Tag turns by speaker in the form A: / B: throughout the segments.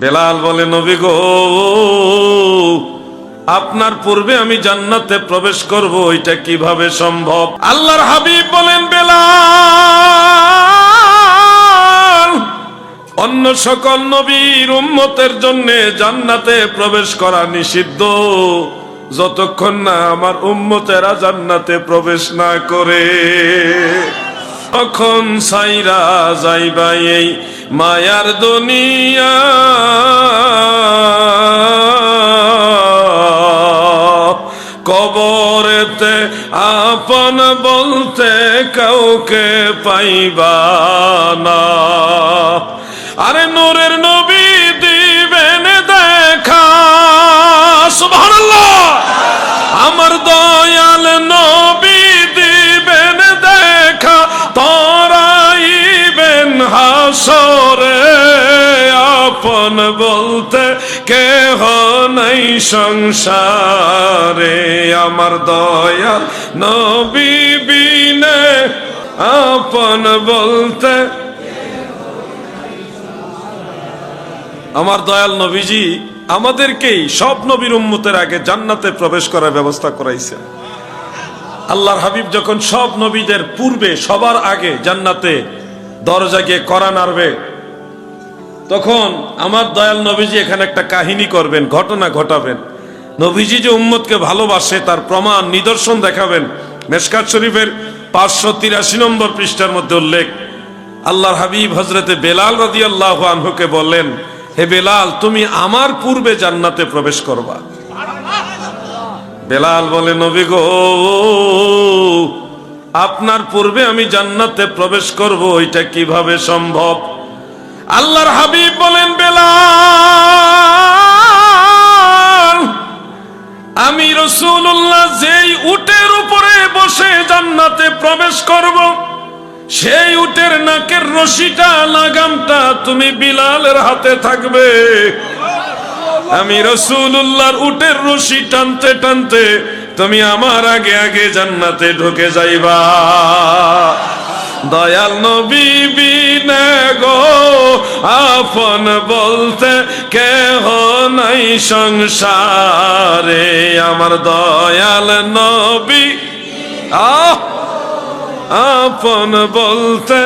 A: বেলাল বলে, নবী গো, আপনার পূর্বে আমি জান্নাতে প্রবেশ করব, এটা কীভাবে সম্ভব? আল্লাহর হাবিব বলেন, বেলাল, অন্য সকল নবীর উম্মতের জন্য জান্নাতে প্রবেশ করা নিষিদ্ধ। যতক্ষণ না আমার উম্মতেরা জান্নাতে প্রবেশ না করে। তখন সাইরা যাইবা এই মায়ার দুনিয়া? কবরেতে আপন বলতে কাউকে পাইবা না। আরে নূরের নবী দিবেন দেখা। সুবহানাল্লাহ। আমার দয়াল নাই সংসারে, আমার দয়াল নবী আপন বলতে। আমার দয়াল নবীজি আমাদেরকেই সব নবীর উম্মতের আগে জান্নাতে প্রবেশ করার ব্যবস্থা করাইছে। আল্লাহর হাবিব যখন সব নবীদের পূর্বে সবার আগে জান্নাতে দরজা গিয়ে করা নাড়বে তখন আমার দয়াল নবীজি এখানে একটা কাহিনী করবেন, ঘটনা ঘটাবেন। নবীজি যে উম্মতকে ভালোবাসে, তার প্রমাণ, নিদর্শন দেখাবেন। মেশকাত শরীফের পাঁচশো তিরাশি নম্বর পৃষ্ঠার মধ্যে উল্লেখ, আল্লাহর হাবিব হজরতে বেলাল রাজি আল্লাহ আনহুকে বললেন, হে বেলাল, তুমি আমার পূর্বে জান্নাতে প্রবেশ করবা। বেলাল বলে, নবী গো, আপনার পূর্বে আমি জান্নাতে প্রবেশ করব, এটা কীভাবে সম্ভব? আল্লাহর হাবিব বলেন, বেলাল, আমি রসুল্লাহ যেই উটের উপরে বসে জান্নাতে প্রবেশ করব, সেই উটের নাকের রশিটা, লাগামটা তুমি বিলালের হাতে থাকবে। আমি রসুল্লাহর উটের রশি টানতে টানতে তুমি আমার আগে আগে জান্নাতে ঢুকে যাইবা। দয়াল নবী গো, আপন বলতে কেহ নাই সংসারে। আমার দয়াল নবী আপন বলতে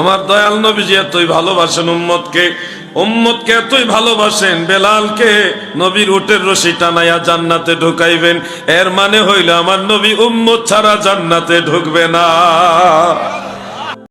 A: আমার দয়াল নবীজি এতই ভালোবাসেন উম্মতকে উম্মতকে এতই ভালোবাসেন, বেলালকে নবীর উটের রশি টানাইয়া জান্নাতে ঢুকাইবেন। এর মানে হইল, আমার নবী উম্মত ছাড়া জান্নাতে ঢুকবে না।